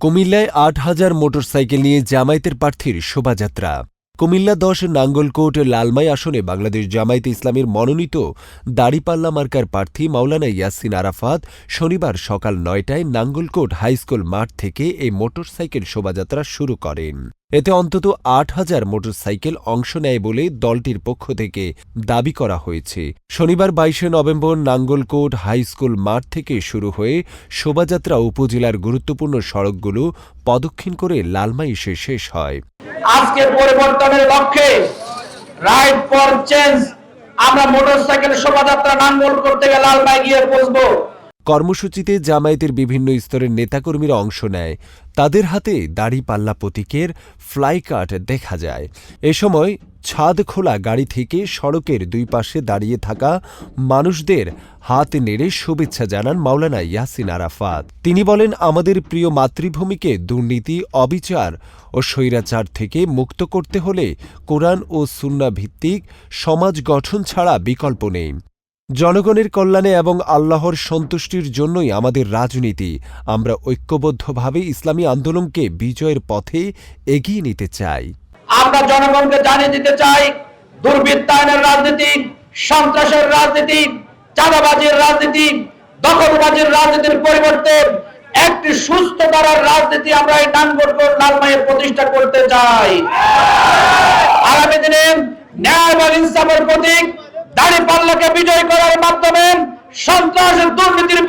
কুমিল্লায় আট হাজার মোটরসাইকেল নিয়ে জামায়াতের প্রার্থীর শোভাযাত্রা। কুমিল্লা দশ, নাঙ্গলকোট, লালমাই আসনে বাংলাদেশ জামায়াতে ইসলামের মনোনীত দাড়িপাল্লা মার্কার প্রার্থী মাওলানা ইয়াসিন আরাফাত শনিবার সকাল নয়টায় নাঙ্গলকোট হাইস্কুল মাঠ থেকে এই মোটরসাইকেল শোভাযাত্রা শুরু করেন। এতে অন্তত আট হাজার মোটরসাইকেল অংশ নেয় বলে দলটির পক্ষ থেকে দাবি করা হয়েছে। শনিবার বাইশে নভেম্বর নাঙ্গলকোট হাইস্কুল মাঠ থেকে শুরু হয়ে শোভাযাত্রা উপজেলার গুরুত্বপূর্ণ সড়কগুলো প্রদক্ষিণ করে লালমাই এসে শেষ হয়। আজকে পরিবর্তনের লক্ষ্যে রাইট ফর চেঞ্জ আমরা মোটরসাইকেল শোভাযাত্রা নাঙ্গল করতে গিয়ে লালমাই গিয়ে পৌঁছবো। কর্মসূচিতে জামায়াতের বিভিন্ন স্তরের নেতাকর্মীরা অংশ নেয়। তাদের হাতে দাড়ি পাল্লা প্রতীকের ফ্লাই কার্ড দেখা যায়। এ সময় ছাদ খোলা গাড়ি থেকে সড়কের দুই পাশে দাঁড়িয়ে থাকা মানুষদের হাত নেড়ে শুভেচ্ছা জানান মাওলানা ইয়াসিন আরাফাত। তিনি বলেন, আমাদের প্রিয় মাতৃভূমিকে দুর্নীতি, অবিচার ও স্বৈরাচার থেকে মুক্ত করতে হলে কোরআন ও সুন্না ভিত্তিক সমাজ গঠন ছাড়া বিকল্প নেই। জনগণের কল্যাণে এবং আল্লাহর সন্তুষ্টির জন্যই আমাদের রাজনীতি। আমরা ঐক্যবদ্ধভাবে ইসলামী আন্দোলনকে বিজয়ের পথে এগিয়ে নিতে চাই। আমরা জনগণকে জানিয়ে দিতে চাই, দুর্বৃত্তায়নের রাজনীতি, সন্ত্রাসের রাজনীতি, চাঁদাবাজির রাজনীতি, দখলবাজির রাজনীতির পরিবর্তে একটি সুস্থ ধারার রাজনীতি আমরা এই নানগড় লালমাইয়ে প্রতিষ্ঠা করতে চাই। আগামী দিনে ন্যায় এবং ইনসাফের প্রতীক দাড়ি পাল্লাকে বিজয় করার মাধ্যমে সন্ত্রাসের দুর্নীতির